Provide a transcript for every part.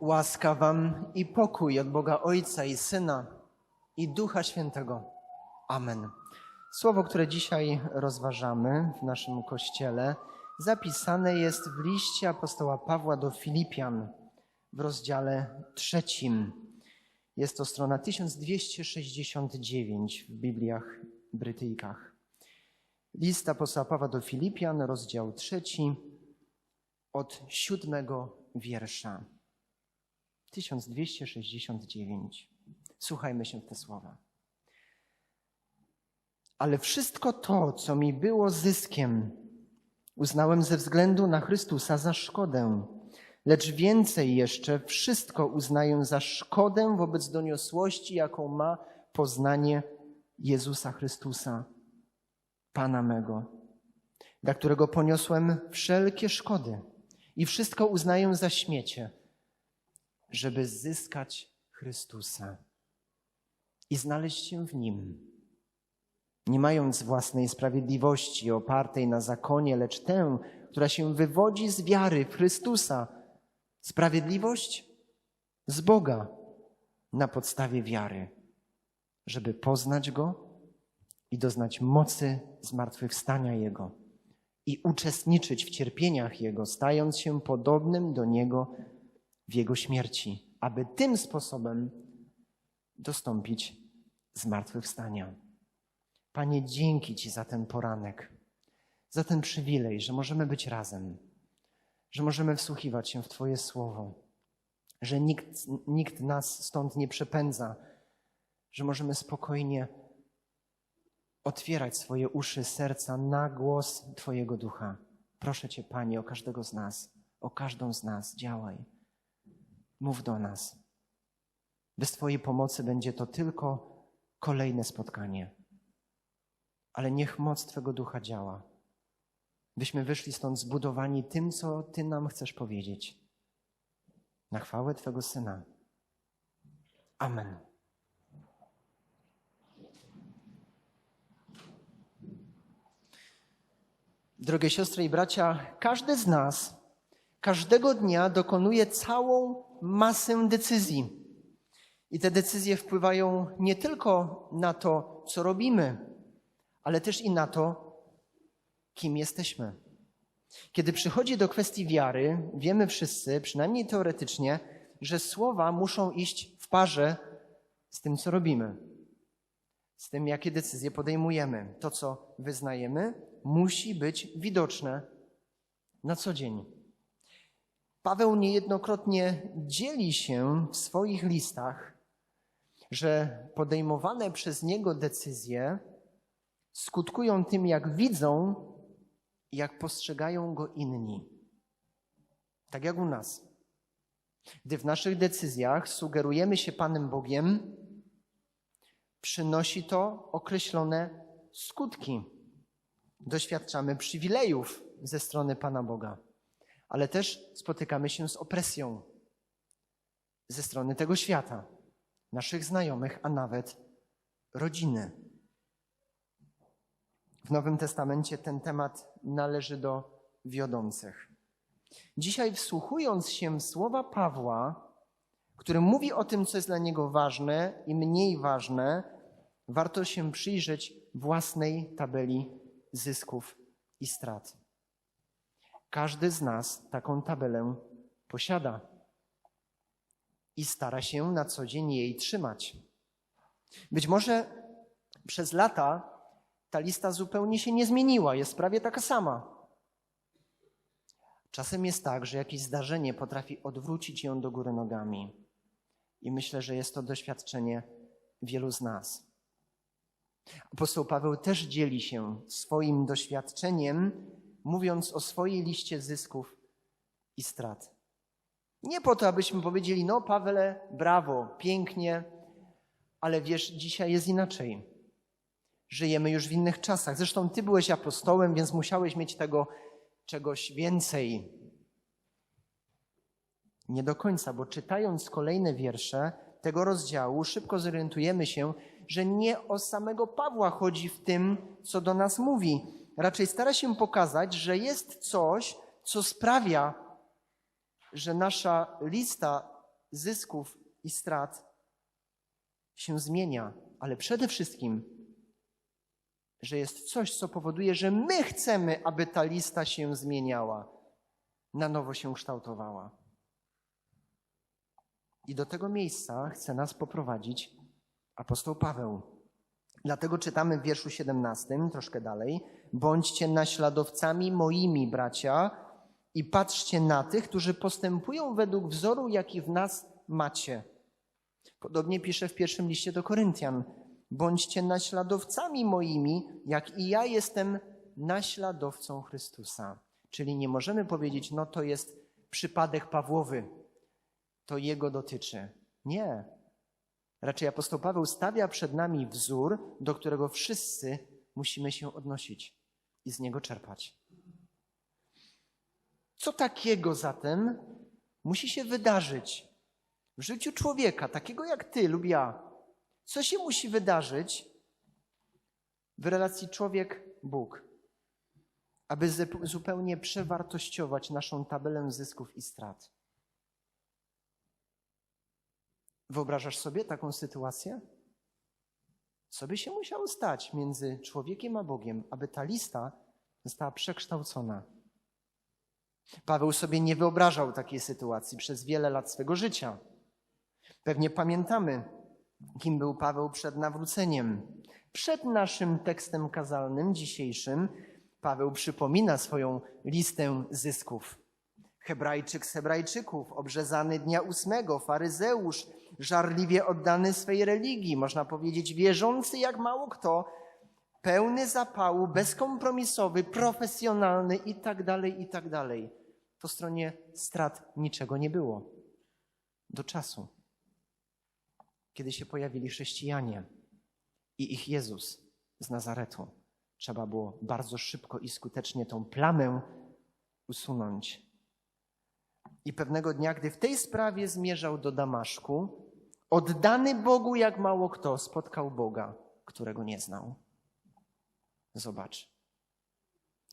Łaska wam i pokój od Boga Ojca i Syna i Ducha Świętego. Amen. Słowo, które dzisiaj rozważamy w naszym kościele, zapisane jest w liście apostoła Pawła do Filipian w rozdziale trzecim. Jest to strona 1269 w Bibliach Brytyjkach. List apostoła Pawła do Filipian, rozdział trzeci, od siódmego wiersza. 1269. Słuchajmy się w te słowa. Ale wszystko to, co mi było zyskiem, uznałem ze względu na Chrystusa za szkodę. Lecz więcej jeszcze, wszystko uznaję za szkodę wobec doniosłości, jaką ma poznanie Jezusa Chrystusa, Pana mego, dla którego poniosłem wszelkie szkody i wszystko uznaję za śmiecie, żeby zyskać Chrystusa i znaleźć się w Nim, nie mając własnej sprawiedliwości opartej na zakonie, lecz tę, która się wywodzi z wiary w Chrystusa. Sprawiedliwość z Boga na podstawie wiary, żeby poznać Go i doznać mocy zmartwychwstania Jego i uczestniczyć w cierpieniach Jego, stając się podobnym do Niego w Jego śmierci, aby tym sposobem dostąpić zmartwychwstania. Panie, dzięki Ci za ten poranek, za ten przywilej, że możemy być razem, że możemy wsłuchiwać się w Twoje słowo, że nikt, nikt nas stąd nie przepędza, że możemy spokojnie otwierać swoje uszy, serca na głos Twojego ducha. Proszę Cię, Panie, o każdego z nas, o każdą z nas, działaj. Mów do nas. Bez Twojej pomocy będzie to tylko kolejne spotkanie. Ale niech moc Twego ducha działa. Byśmy wyszli stąd zbudowani tym, co Ty nam chcesz powiedzieć. Na chwałę Twego Syna. Amen. Drogie siostry i bracia, każdy z nas każdego dnia dokonuje całą masę decyzji. I te decyzje wpływają nie tylko na to, co robimy, ale też i na to, kim jesteśmy. Kiedy przychodzi do kwestii wiary, wiemy wszyscy, przynajmniej teoretycznie, że słowa muszą iść w parze z tym, co robimy, z tym, jakie decyzje podejmujemy. To, co wyznajemy, musi być widoczne na co dzień. Paweł niejednokrotnie dzieli się w swoich listach, że podejmowane przez niego decyzje skutkują tym, jak widzą i jak postrzegają go inni. Tak jak u nas. Gdy w naszych decyzjach sugerujemy się Panem Bogiem, przynosi to określone skutki. Doświadczamy przywilejów ze strony Pana Boga, ale też spotykamy się z opresją ze strony tego świata, naszych znajomych, a nawet rodziny. W Nowym Testamencie ten temat należy do wiodących. Dzisiaj, wsłuchując się w słowa Pawła, który mówi o tym, co jest dla niego ważne i mniej ważne, warto się przyjrzeć własnej tabeli zysków i strat. Każdy z nas taką tabelę posiada i stara się na co dzień jej trzymać. Być może przez lata ta lista zupełnie się nie zmieniła, jest prawie taka sama. Czasem jest tak, że jakieś zdarzenie potrafi odwrócić ją do góry nogami. I myślę, że jest to doświadczenie wielu z nas. Apostoł Paweł też dzieli się swoim doświadczeniem, mówiąc o swojej liście zysków i strat. Nie po to, abyśmy powiedzieli, no Pawle, brawo, pięknie, ale wiesz, dzisiaj jest inaczej. Żyjemy już w innych czasach. Zresztą ty byłeś apostołem, więc musiałeś mieć tego czegoś więcej. Nie do końca, bo czytając kolejne wiersze tego rozdziału, szybko zorientujemy się, że nie o samego Pawła chodzi w tym, co do nas mówi. Raczej stara się pokazać, że jest coś, co sprawia, że nasza lista zysków i strat się zmienia, ale przede wszystkim, że jest coś, co powoduje, że my chcemy, aby ta lista się zmieniała, na nowo się kształtowała. I do tego miejsca chce nas poprowadzić apostoł Paweł. Dlatego czytamy w wierszu 17, troszkę dalej: Bądźcie naśladowcami moimi, bracia, i patrzcie na tych, którzy postępują według wzoru, jaki w nas macie. Podobnie pisze w pierwszym liście do Koryntian: Bądźcie naśladowcami moimi, jak i ja jestem naśladowcą Chrystusa. Czyli nie możemy powiedzieć, no to jest przypadek Pawłowy, to jego dotyczy. Nie. Raczej apostoł Paweł stawia przed nami wzór, do którego wszyscy musimy się odnosić i z niego czerpać. Co takiego zatem musi się wydarzyć w życiu człowieka, takiego jak ty lub ja? Co się musi wydarzyć w relacji człowiek-Bóg, aby zupełnie przewartościować naszą tabelę zysków i strat? Wyobrażasz sobie taką sytuację? Co by się musiało stać między człowiekiem a Bogiem, aby ta lista została przekształcona? Paweł sobie nie wyobrażał takiej sytuacji przez wiele lat swego życia. Pewnie pamiętamy, kim był Paweł przed nawróceniem. Przed naszym tekstem kazalnym dzisiejszym Paweł przypomina swoją listę zysków. Hebrajczyk z Hebrajczyków, obrzezany dnia ósmego, faryzeusz, żarliwie oddany swej religii, można powiedzieć wierzący jak mało kto, pełny zapału, bezkompromisowy, profesjonalny i tak dalej, i tak dalej. Po stronie strat niczego nie było. Do czasu, kiedy się pojawili chrześcijanie i ich Jezus z Nazaretu. Trzeba było bardzo szybko i skutecznie tą plamę usunąć. I pewnego dnia, gdy w tej sprawie zmierzał do Damaszku, oddany Bogu jak mało kto spotkał Boga, którego nie znał. Zobacz.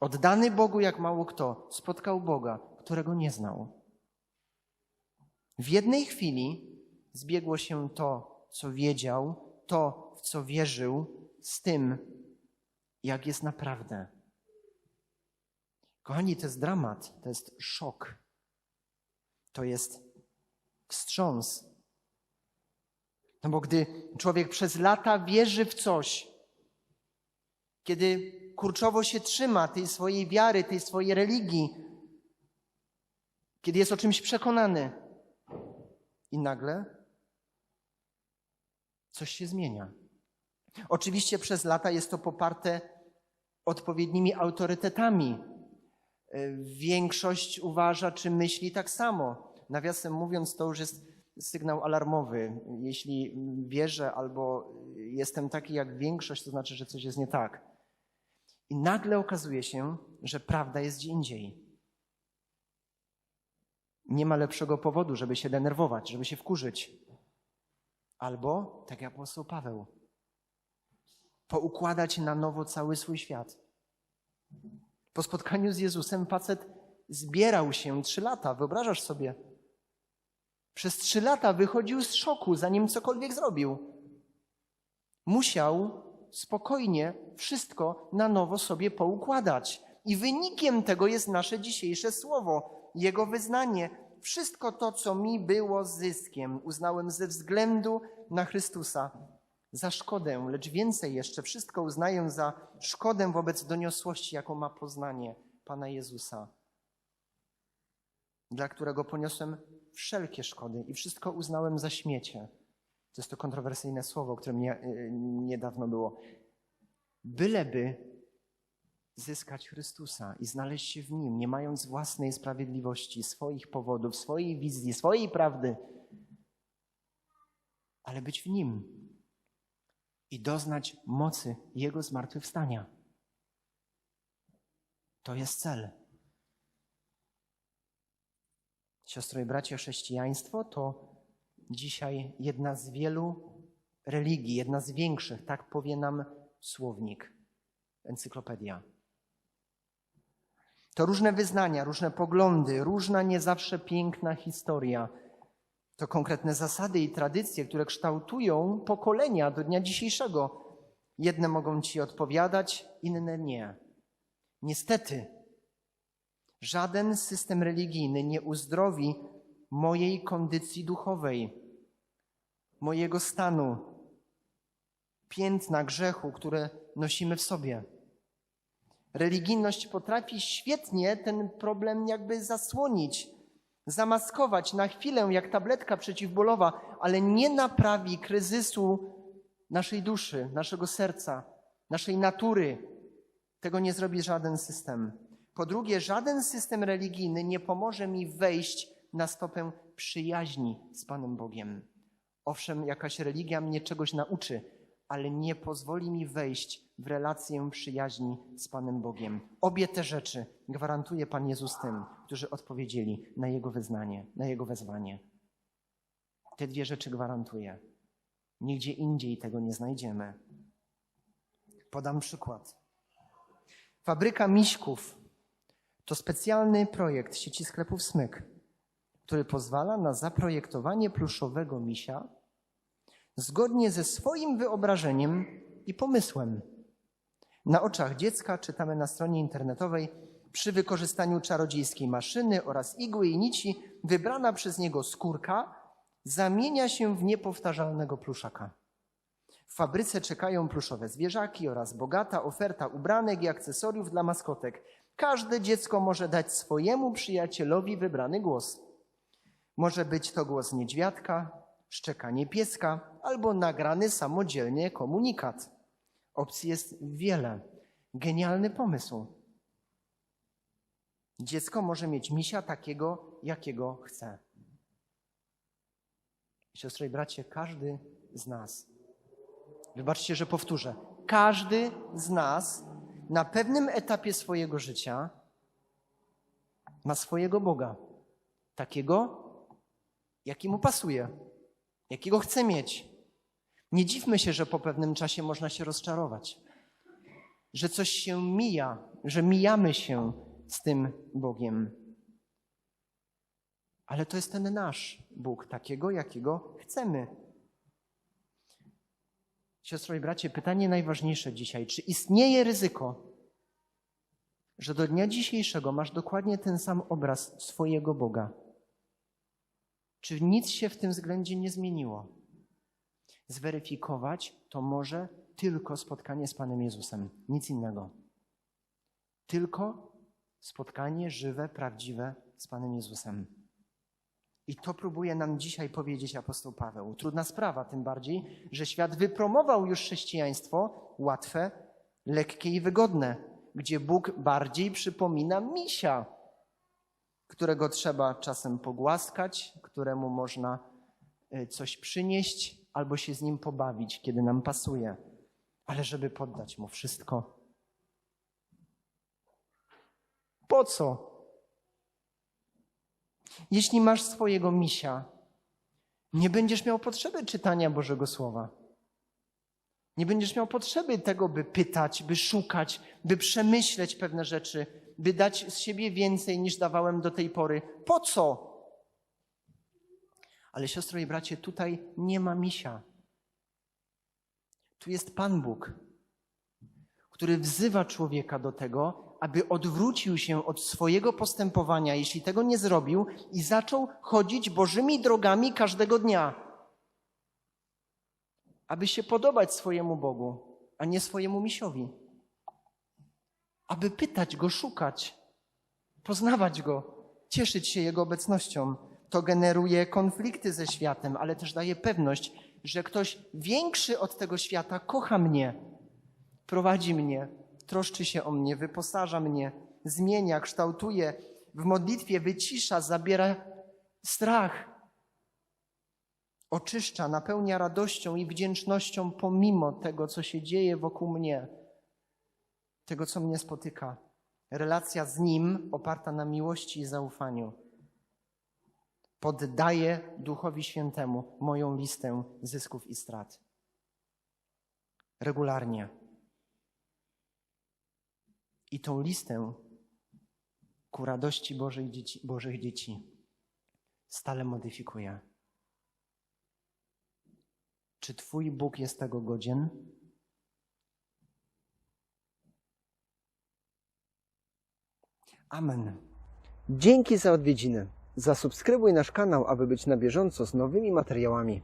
Oddany Bogu jak mało kto spotkał Boga, którego nie znał. W jednej chwili zbiegło się to, co wiedział, to, w co wierzył, z tym, jak jest naprawdę. Kochani, to jest dramat, to jest szok, to jest wstrząs. No bo gdy człowiek przez lata wierzy w coś, kiedy kurczowo się trzyma tej swojej wiary, tej swojej religii, kiedy jest o czymś przekonany i nagle coś się zmienia. Oczywiście przez lata jest to poparte odpowiednimi autorytetami. Większość uważa czy myśli tak samo. Nawiasem mówiąc, to już jest sygnał alarmowy. Jeśli wierzę albo jestem taki jak większość, to znaczy, że coś jest nie tak. I nagle okazuje się, że prawda jest gdzie indziej. Nie ma lepszego powodu, żeby się denerwować, żeby się wkurzyć. Albo, tak jak apostoł Paweł, poukładać na nowo cały swój świat. Po spotkaniu z Jezusem facet zbierał się trzy lata, wyobrażasz sobie? Przez trzy lata wychodził z szoku, zanim cokolwiek zrobił. Musiał spokojnie wszystko na nowo sobie poukładać. I wynikiem tego jest nasze dzisiejsze słowo, jego wyznanie. Wszystko to, co mi było zyskiem, uznałem ze względu na Chrystusa za szkodę, lecz więcej jeszcze, wszystko uznaję za szkodę wobec doniosłości, jaką ma poznanie Pana Jezusa, dla którego poniosłem wszelkie szkody i wszystko uznałem za śmiecie. To jest to kontrowersyjne słowo, o którym nie, y, niedawno było. Byleby zyskać Chrystusa i znaleźć się w Nim, nie mając własnej sprawiedliwości, swoich powodów, swojej wizji, swojej prawdy, ale być w Nim i doznać mocy Jego zmartwychwstania. To jest cel. Siostro i bracie, chrześcijaństwo to dzisiaj jedna z wielu religii, jedna z większych, tak powie nam słownik, encyklopedia. To różne wyznania, różne poglądy, różna nie zawsze piękna historia. To konkretne zasady i tradycje, które kształtują pokolenia do dnia dzisiejszego. Jedne mogą ci odpowiadać, inne nie. Niestety, żaden system religijny nie uzdrowi mojej kondycji duchowej, mojego stanu, piętna grzechu, które nosimy w sobie. Religijność potrafi świetnie ten problem jakby zasłonić, zamaskować na chwilę jak tabletka przeciwbólowa, ale nie naprawi kryzysu naszej duszy, naszego serca, naszej natury. Tego nie zrobi żaden system. Po drugie, żaden system religijny nie pomoże mi wejść na stopę przyjaźni z Panem Bogiem. Owszem, jakaś religia mnie czegoś nauczy, ale nie pozwoli mi wejść w relację przyjaźni z Panem Bogiem. Obie te rzeczy gwarantuje Pan Jezus tym, którzy odpowiedzieli na Jego wyznanie, na Jego wezwanie. Te dwie rzeczy gwarantuje. Nigdzie indziej tego nie znajdziemy. Podam przykład. Fabryka Miśków to specjalny projekt sieci sklepów Smyk, który pozwala na zaprojektowanie pluszowego misia zgodnie ze swoim wyobrażeniem i pomysłem. Na oczach dziecka czytamy na stronie internetowej przy wykorzystaniu czarodziejskiej maszyny oraz igły i nici wybrana przez niego skórka zamienia się w niepowtarzalnego pluszaka. W fabryce czekają pluszowe zwierzaki oraz bogata oferta ubranek i akcesoriów dla maskotek. Każde dziecko może dać swojemu przyjacielowi wybrany głos. Może być to głos niedźwiadka, szczekanie pieska albo nagrany samodzielnie komunikat. Opcji jest wiele. Genialny pomysł. Dziecko może mieć misia takiego, jakiego chce. Siostry i bracie, każdy z nas, wybaczcie, że powtórzę, każdy z nas na pewnym etapie swojego życia ma swojego Boga. Takiego, jaki mu pasuje, jakiego chce mieć. Nie dziwmy się, że po pewnym czasie można się rozczarować, że coś się mija, że mijamy się z tym Bogiem. Ale to jest ten nasz Bóg, takiego, jakiego chcemy. Siostro i bracie, pytanie najważniejsze dzisiaj. Czy istnieje ryzyko, że do dnia dzisiejszego masz dokładnie ten sam obraz swojego Boga? Czy nic się w tym względzie nie zmieniło? Zweryfikować to może tylko spotkanie z Panem Jezusem, nic innego. Tylko spotkanie żywe, prawdziwe z Panem Jezusem. I to próbuje nam dzisiaj powiedzieć apostoł Paweł. Trudna sprawa, tym bardziej, że świat wypromował już chrześcijaństwo łatwe, lekkie i wygodne, gdzie Bóg bardziej przypomina misia, którego trzeba czasem pogłaskać, któremu można y, coś przynieść albo się z nim pobawić, kiedy nam pasuje, ale żeby poddać mu wszystko. Po co? Jeśli masz swojego misia, nie będziesz miał potrzeby czytania Bożego Słowa. Nie będziesz miał potrzeby tego, by pytać, by szukać, by przemyśleć pewne rzeczy, by dać z siebie więcej niż dawałem do tej pory. Po co? Ale siostro i bracie, tutaj nie ma misia. Tu jest Pan Bóg, który wzywa człowieka do tego, aby odwrócił się od swojego postępowania, jeśli tego nie zrobił, i zaczął chodzić Bożymi drogami każdego dnia. Aby się podobać swojemu Bogu, a nie swojemu misiowi. Aby pytać go, szukać, poznawać go, cieszyć się jego obecnością. To generuje konflikty ze światem, ale też daje pewność, że ktoś większy od tego świata kocha mnie, prowadzi mnie, troszczy się o mnie, wyposaża mnie, zmienia, kształtuje, w modlitwie wycisza, zabiera strach, oczyszcza, napełnia radością i wdzięcznością pomimo tego, co się dzieje wokół mnie, tego, co mnie spotyka. Relacja z Nim oparta na miłości i zaufaniu. Poddaję Duchowi Świętemu moją listę zysków i strat. Regularnie. I tą listę ku radości dzieci, Bożych dzieci stale modyfikuję. Czy Twój Bóg jest tego godzien? Amen. Dzięki za odwiedzinę. Zasubskrybuj nasz kanał, aby być na bieżąco z nowymi materiałami.